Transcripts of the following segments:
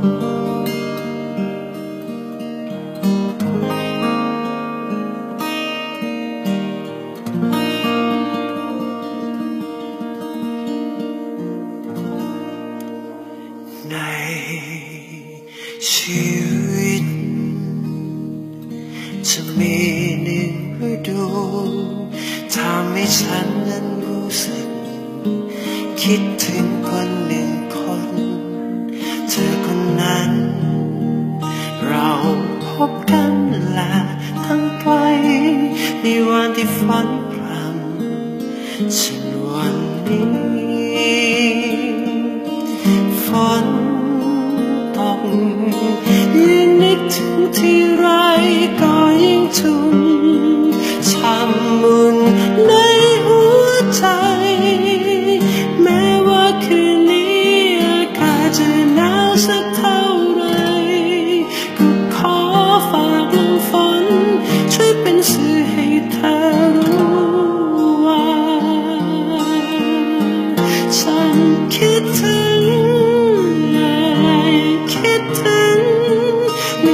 ในชีวิต จะมีหนึ่งฤดูทำให้ฉันนั้นรู้สึก คิดถึงคนหนึ่ง If I'm wrong.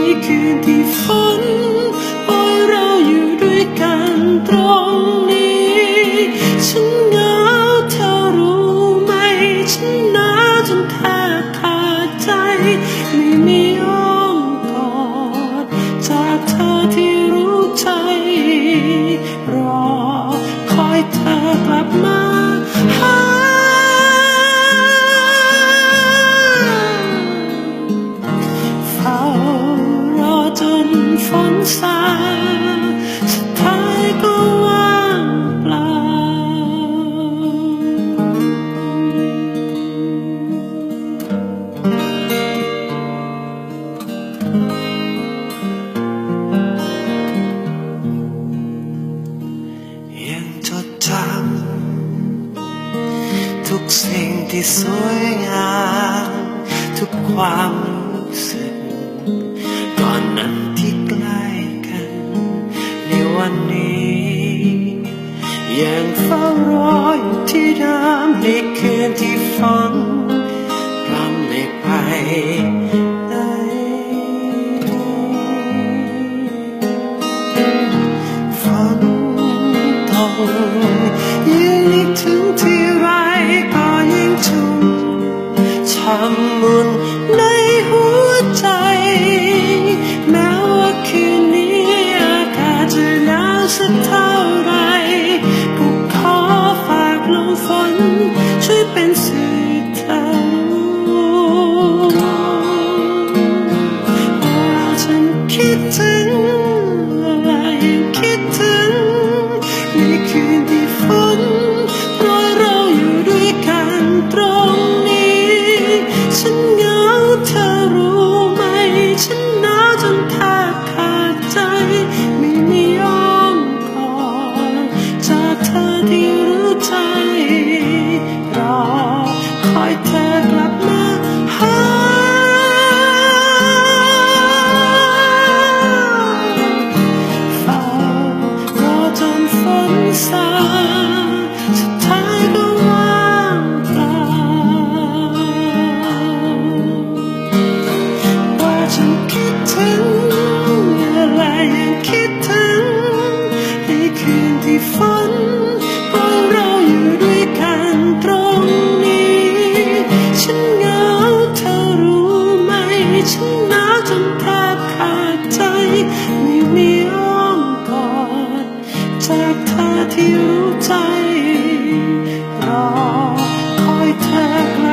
ในคืนที่ฝนปล่อยเราอยู่ด้วยกันตรงนี้ ทุกสิ่งที่สวยงาม ทุกความรู้สึก ก่อนนั้นที่ใกล้กัน ในวันนี้ยังเฝ้ารออยู่ที่เดิมในคืนที่ฝนพรำในไปฝนตกยังนึกถึงที่ จนช้ำมุนในหัวใจ แม้ว่าคืนนี้อากาศจะหนาวสักเท่าไรผูกขอฝากลมฝนช่วยเป็นสื่อ จากเธอที่รู้ใจรอคอยเธอ